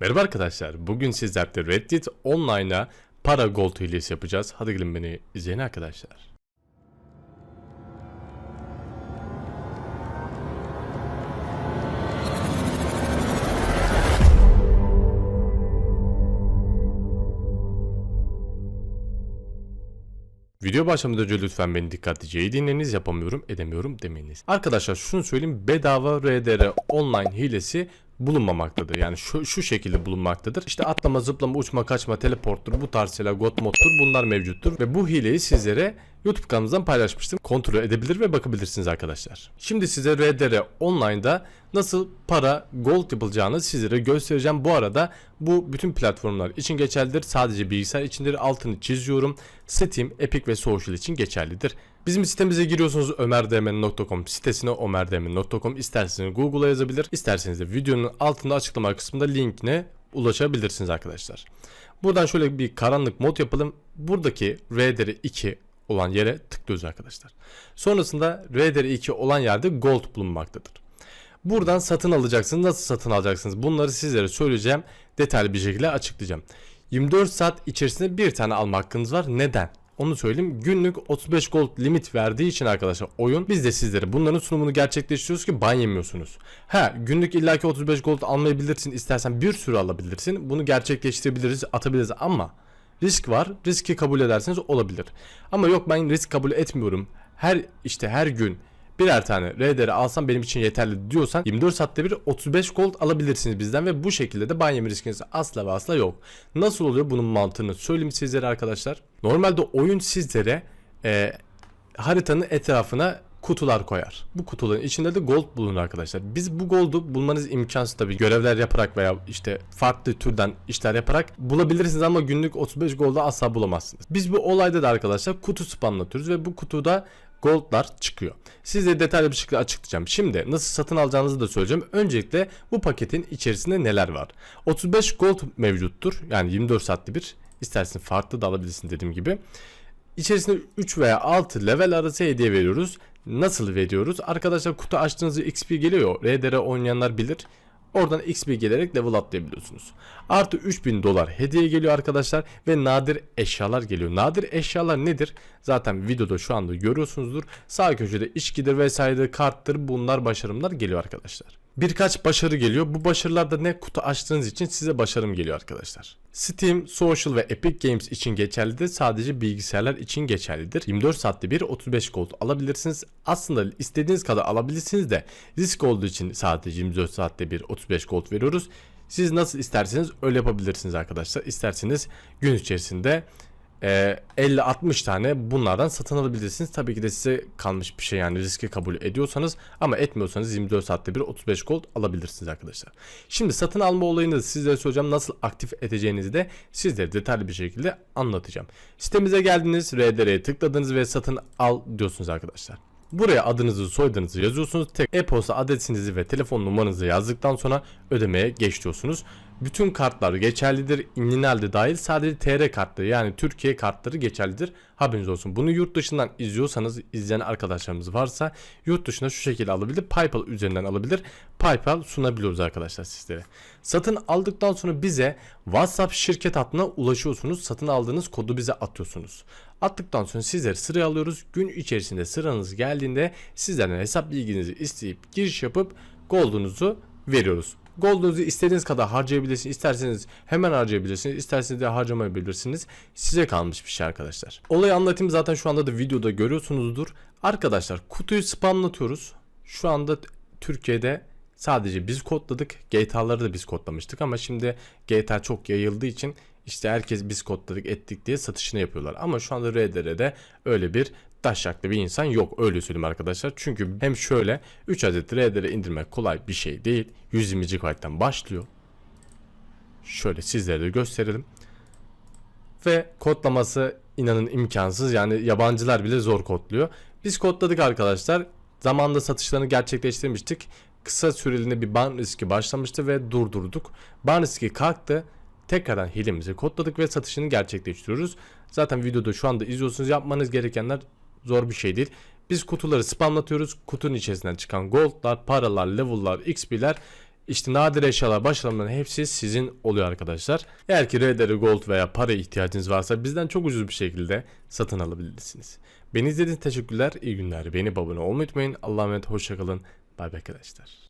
Merhaba arkadaşlar. Bugün sizlerle Reddit Online'a para gold hilesi yapacağız. Hadi gelin beni izleyin arkadaşlar. Video başlamadan önce lütfen beni dikkatlice iyi dinleyiniz. Yapamıyorum, edemiyorum demeyiniz. Arkadaşlar şunu söyleyeyim. Bedava RDR online hilesi bulunmamaktadır. Yani şu, şu şekilde bulunmaktadır. İşte atlama, zıplama, uçma, kaçma, teleporttur, bu tarz şeyler, god moddur bunlar mevcuttur. Ve bu hileyi sizlere YouTube kanalımızdan paylaşmıştım. Kontrol edebilir ve bakabilirsiniz arkadaşlar. Şimdi size RDR Online'da nasıl para gold yapılacağını sizlere göstereceğim. Bu arada bu bütün platformlar için geçerlidir. Sadece bilgisayar içindir. Altını çiziyorum. Steam, Epic ve Social için geçerlidir. Bizim sitemize giriyorsunuz ömerdmn.com sitesine ömerdmn.com isterseniz Google'a yazabilir, isterseniz de videonun altında açıklama kısmında linkine ulaşabilirsiniz arkadaşlar. Buradan şöyle bir karanlık mod yapalım. Buradaki RDR2 olan yere tıklıyoruz arkadaşlar. Sonrasında RDR2 olan yerde gold bulunmaktadır. Buradan satın alacaksınız. Nasıl satın alacaksınız? Bunları sizlere söyleyeceğim. Detaylı bir şekilde açıklayacağım. 24 saat içerisinde bir tane alma hakkınız var. Neden? Onu söyleyeyim. Günlük 35 gold limit verdiği için arkadaşlar oyun biz de sizlere bunların sunumunu gerçekleştiriyoruz ki ban yemiyorsunuz. Ha günlük illaki 35 gold almayabilirsin. istersen bir sürü alabilirsin. Bunu gerçekleştirebiliriz, atabiliriz ama risk var. Riski kabul ederseniz olabilir. Ama yok ben risk kabul etmiyorum. Her işte her gün birer tane RDR alsam benim için yeterli diyorsan 24 saatte bir 35 gold alabilirsiniz bizden ve bu şekilde de ban yeme riskiniz asla ve asla yok. Nasıl oluyor bunun mantığını söyleyeyim sizlere arkadaşlar. Normalde oyun sizlere e, haritanın etrafına kutular koyar. Bu kutuların içinde de gold bulunur arkadaşlar. Biz bu goldu bulmanız imkansız tabii. Görevler yaparak veya işte farklı türden işler yaparak bulabilirsiniz ama günlük 35 golda asla bulamazsınız. Biz bu olayda da arkadaşlar kutu spamlatıyoruz ve bu kutuda goldlar çıkıyor. Size detaylı bir şekilde açıklayacağım. Şimdi nasıl satın alacağınızı da söyleyeceğim. Öncelikle bu paketin içerisinde neler var? 35 gold mevcuttur. Yani 24 saatte bir. İstersen farklı da alabilirsin dediğim gibi. İçerisinde 3 veya 6 level arası hediye veriyoruz. Nasıl veriyoruz? Arkadaşlar kutu açtığınızda XP geliyor. RDR oynayanlar bilir. Oradan XP gelerek level atlayabiliyorsunuz. Artı 3000 dolar hediye geliyor arkadaşlar ve nadir eşyalar geliyor. Nadir eşyalar nedir? Zaten videoda şu anda görüyorsunuzdur. Sağ köşede içkidir vesaire karttır bunlar başarımlar geliyor arkadaşlar. Birkaç başarı geliyor. Bu başarılarda ne kutu açtığınız için size başarım geliyor arkadaşlar. Steam, Social ve Epic Games için geçerlidir. Sadece bilgisayarlar için geçerlidir. 24 saatte bir 35 gold alabilirsiniz. Aslında istediğiniz kadar alabilirsiniz de risk olduğu için sadece 24 saatte bir 35 gold veriyoruz. Siz nasıl isterseniz öyle yapabilirsiniz arkadaşlar. İsterseniz gün içerisinde e, 50-60 tane bunlardan satın alabilirsiniz. Tabii ki de size kalmış bir şey yani riski kabul ediyorsanız ama etmiyorsanız 24 saatte bir 35 gold alabilirsiniz arkadaşlar. Şimdi satın alma olayını da sizlere söyleyeceğim. Nasıl aktif edeceğinizi de sizlere detaylı bir şekilde anlatacağım. Sitemize geldiniz, RDR'ye tıkladınız ve satın al diyorsunuz arkadaşlar. Buraya adınızı soyadınızı yazıyorsunuz. Tek e-posta adresinizi ve telefon numaranızı yazdıktan sonra ödemeye geç diyorsunuz. Bütün kartlar geçerlidir. İnlinalde dahil sadece TR kartları yani Türkiye kartları geçerlidir. Haberiniz olsun. Bunu yurt dışından izliyorsanız izleyen arkadaşlarımız varsa yurt dışına şu şekilde alabilir. PayPal üzerinden alabilir. PayPal sunabiliyoruz arkadaşlar sizlere. Satın aldıktan sonra bize WhatsApp şirket hattına ulaşıyorsunuz. Satın aldığınız kodu bize atıyorsunuz. Attıktan sonra sizleri sıraya alıyoruz. Gün içerisinde sıranız geldiğinde sizlerden hesap bilginizi isteyip giriş yapıp goldunuzu veriyoruz. Goldunuzu istediğiniz kadar harcayabilirsiniz. İsterseniz hemen harcayabilirsiniz. İsterseniz de harcamayabilirsiniz. Size kalmış bir şey arkadaşlar. Olayı anlatayım zaten şu anda da videoda görüyorsunuzdur. Arkadaşlar kutuyu spamlatıyoruz. Şu anda Türkiye'de sadece biz kodladık. GTA'ları da biz kodlamıştık ama şimdi GTA çok yayıldığı için işte herkes biz kodladık ettik diye satışını yapıyorlar. Ama şu anda RDR'de öyle bir taşaklı bir insan yok öyle söyleyeyim arkadaşlar. Çünkü hem şöyle 3 adet RDR indirmek kolay bir şey değil. 120 GB'den başlıyor. Şöyle sizlere de gösterelim. Ve kodlaması inanın imkansız. Yani yabancılar bile zor kodluyor. Biz kodladık arkadaşlar. Zamanında satışlarını gerçekleştirmiştik. Kısa süreliğine bir ban riski başlamıştı ve durdurduk. Ban riski kalktı tekrardan hilemizi kodladık ve satışını gerçekleştiriyoruz. Zaten videoda şu anda izliyorsunuz. Yapmanız gerekenler zor bir şey değil. Biz kutuları spamlatıyoruz. Kutunun içerisinden çıkan goldlar, paralar, level'lar, XP'ler İşte nadir eşyalar başlarından hepsi sizin oluyor arkadaşlar. Eğer ki RDR Gold veya para ihtiyacınız varsa bizden çok ucuz bir şekilde satın alabilirsiniz. Beni izlediğiniz teşekkürler. İyi günler. Beni abone olmayı unutmayın. Allah'a emanet. Hoşçakalın. Bay bay arkadaşlar.